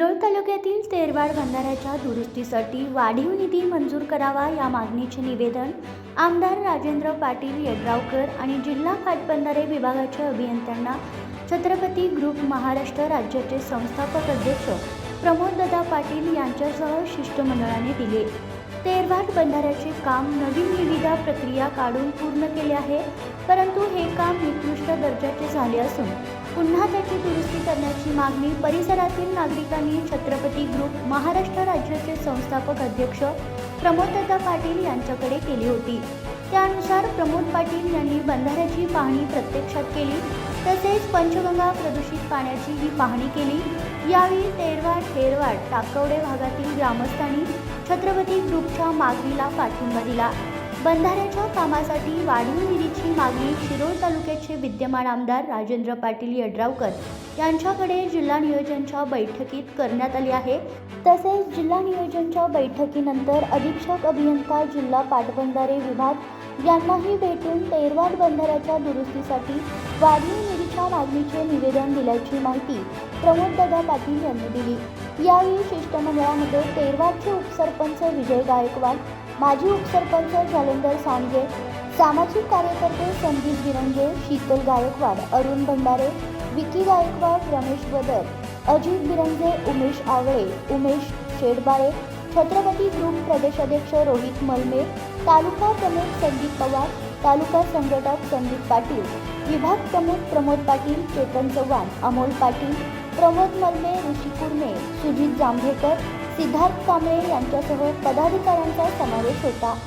तालुक्यातील तेरवाड बंधाऱ्याच्या दुरुस्तीसाठी वाढीव निधी मंजूर करावा या मागणीचे निवेदन आमदार राजेंद्र पाटील यड्रावकर आणि जिल्हा पाटबंधारे विभागाच्या अभियंत्यांना छत्रपती ग्रुप महाराष्ट्र राज्याचे संस्थापक अध्यक्ष प्रमोददादा पाटील यांच्यासह शिष्टमंडळाने दिले. तेरवाड बंधाऱ्याचे काम नवीन निविदा प्रक्रिया काढून पूर्ण केले आहे परंतु हे काम निकृष्ट दर्जाचे झाले असून पुन्हा त्याची दुरुस्ती करण्याची मागणी परिसरातील नागरिकांनी छत्रपती ग्रुप महाराष्ट्र राज्याचे संस्थापक अध्यक्ष प्रमोददा पाटील यांच्याकडे केली होती. त्यानुसार प्रमोद पाटील यांनी बंधाऱ्याची पाहणी प्रत्यक्षात केली तसेच पंचगंगा प्रदूषित पाण्याची ही पाहणी केली. यावेळी तेरवाड हेरवाड टाकवडे भागातील ग्रामस्थांनी छत्रपती ग्रुपच्या मागणीला पाठिंबा दिला. बंधाऱ्याच्या कामासाठी वाढीव निधीची मागणी शिरोळ तालुक्याचे विद्यमान आमदार राजेंद्र पाटील यड्रावकर यांच्याकडे जिल्हा नियोजनच्या बैठकीत करण्यात आली आहे. तसेच जिल्हा नियोजनच्या बैठकीनंतर अधीक्षक अभियंता जिल्हा पाटबंधारे विभाग यांनाही भेटून तेरवाड बंधाऱ्याच्या दुरुस्तीसाठी वाढीव निधीच्या मागणीचे निवेदन दिल्याची माहिती प्रमोददादा पाटील यांनी दिली. यावेळी शिष्टमंडळामध्ये तेरवाडचे उपसरपंच विजय गायकवाड माजी उपसरपंच जालंधर सांडगे सामाजिक कार्यकर्ते संदीप गिरंगे शीतल गायकवाड अरुण भंडारे विकी गायकवाड रमेश बदर अजित बिरंगे उमेश आवळे उमेश शेडबाळे छत्रपती ग्रुप प्रदेशाध्यक्ष रोहित मलमे तालुका प्रमुख संदीप पवार तालुका संघटक संदीप पाटील विभाग प्रमुख प्रमोद पाटील चेतन चव्हाण अमोल पाटील प्रमोद मलमे ऋषी कुर्मे सुजित जांभेकर सिद्धार्थ कांबळे यांच्यासह पदाधिकाऱ्यांचा समावेश होता.